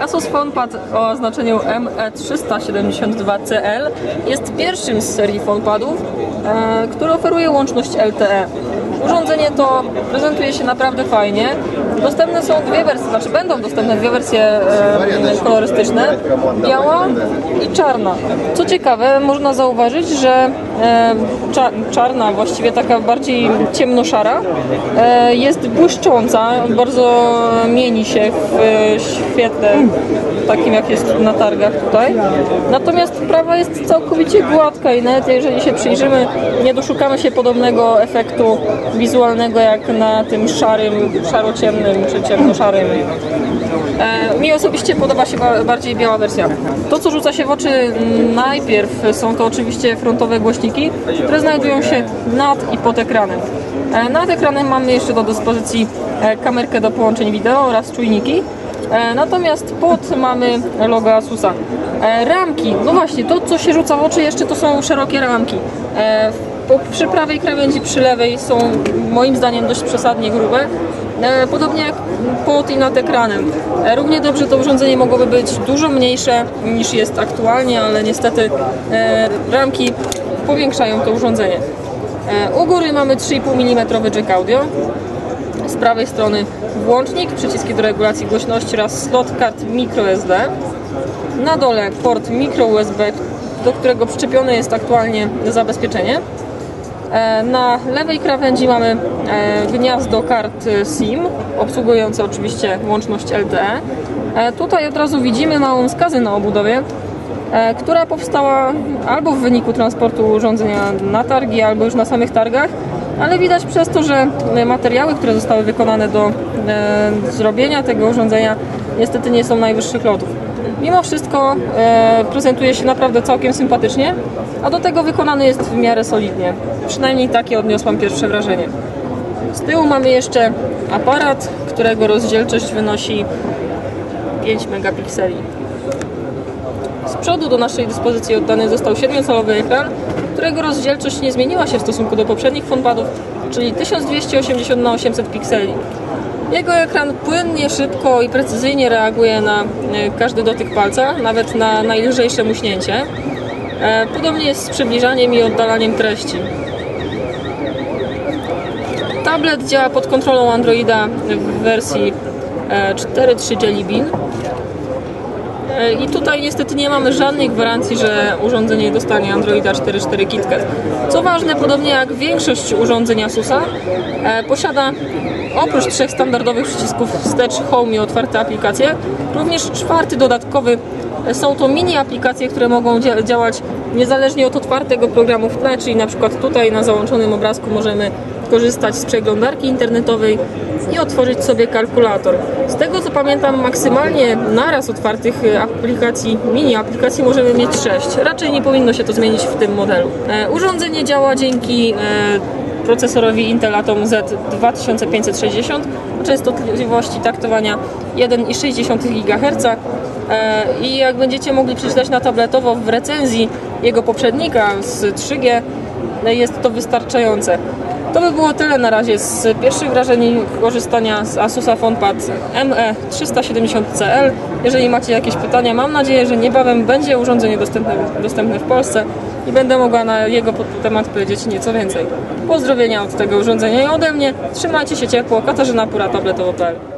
Asus PhonePad o oznaczeniu E ME372CL jest pierwszym z serii PhonePadów, e, który oferuje łączność LTE. Urządzenie to prezentuje się naprawdę fajnie. Dostępne są dwie wersje, znaczy będą dostępne dwie wersje e, kolorystyczne, biała i czarna. Co ciekawe, można zauważyć, że e, cza, czarna, właściwie taka bardziej ciemnoszara, e, jest błyszcząca, bardzo mieni się w e, świetle takim jak jest na targach tutaj. Natomiast prawa jest całkowicie gładka i nawet jeżeli się przyjrzymy, nie doszukamy się podobnego efektu wizualnego jak na tym szarym, szarociemnym czy ciemnoszarym. E, mi osobiście podoba się ba- bardziej biała wersja. To, co rzuca się w oczy mm, najpierw, są to oczywiście frontowe głośniki, które znajdują się nad i pod ekranem. E, nad ekranem mamy jeszcze do dyspozycji e, kamerkę do połączeń wideo oraz czujniki. E, Natomiast pod mamy logo Asusa. Ramki, no właśnie, to co się rzuca w oczy jeszcze to są szerokie ramki. Po, przy prawej krawędzi, przy lewej są moim zdaniem dość przesadnie grube. E, Podobnie jak pod i nad ekranem. E, Równie dobrze to urządzenie mogłoby być dużo mniejsze niż jest aktualnie, ale niestety e, ramki powiększają to urządzenie. U góry mamy 3,5 mm jack audio. Z prawej strony włącznik, przyciski do regulacji głośności oraz slot kart microSD. Na dole port micro USB, do którego przyczepione jest aktualnie zabezpieczenie. E, Na lewej krawędzi mamy e, gniazdo kart e, SIM, obsługujące oczywiście łączność LTE. Tutaj od razu widzimy małą skazę na obudowie, która powstała albo w wyniku transportu urządzenia na targi, albo już na samych targach, ale widać przez to, że materiały, które zostały wykonane do zrobienia tego urządzenia niestety nie są najwyższych lotów. Mimo wszystko e, prezentuje się naprawdę całkiem sympatycznie, a do tego wykonany jest w miarę solidnie. Przynajmniej takie odniosłam pierwsze wrażenie. Z tyłu mamy jeszcze aparat, którego rozdzielczość wynosi 5 megapikseli. Z przodu do naszej dyspozycji oddany został 7-calowy ekran, którego rozdzielczość nie zmieniła się w stosunku do poprzednich fonpadów, czyli 1280 na 800 pikseli. Jego ekran płynnie, szybko i precyzyjnie reaguje na e, każdy dotyk palca, nawet na najlżejsze muśnięcie. E, Podobnie jest z przybliżaniem i oddalaniem treści. Tablet działa pod kontrolą Androida w wersji e, 4.3 Jelly Bean. E, I tutaj niestety nie mamy żadnej gwarancji, że urządzenie dostanie Androida 4.4 KitKat. Co ważne, podobnie jak większość urządzeń Asusa, e, posiada oprócz trzech standardowych przycisków wstecz, home i otwarte aplikacje, również czwarty dodatkowy są to mini aplikacje, które mogą dzia- działać niezależnie od otwartego programu w tle, czyli na przykład tutaj na załączonym obrazku możemy korzystać z przeglądarki internetowej i otworzyć sobie kalkulator. Z tego co pamiętam, maksymalnie naraz otwartych e, aplikacji, mini aplikacji możemy mieć 6. Raczej nie powinno się to zmienić w tym modelu. E, urządzenie działa dzięki e, procesorowi Intel Atom Z 2560 o częstotliwości taktowania 1,6 GHz i jak będziecie mogli przeczytać na tabletowo w recenzji jego poprzednika z 3G e, jest to wystarczające. To by było tyle na razie z pierwszych wrażeń korzystania z Asusa PhonePad E ME370CL. Jeżeli macie jakieś pytania, mam nadzieję, że niebawem będzie urządzenie dostępne, dostępne w Polsce i będę mogła na jego temat powiedzieć nieco więcej. Pozdrowienia od tego urządzenia i ode mnie. Trzymajcie się ciepło. Katarzyna Pura, tabletowo.pl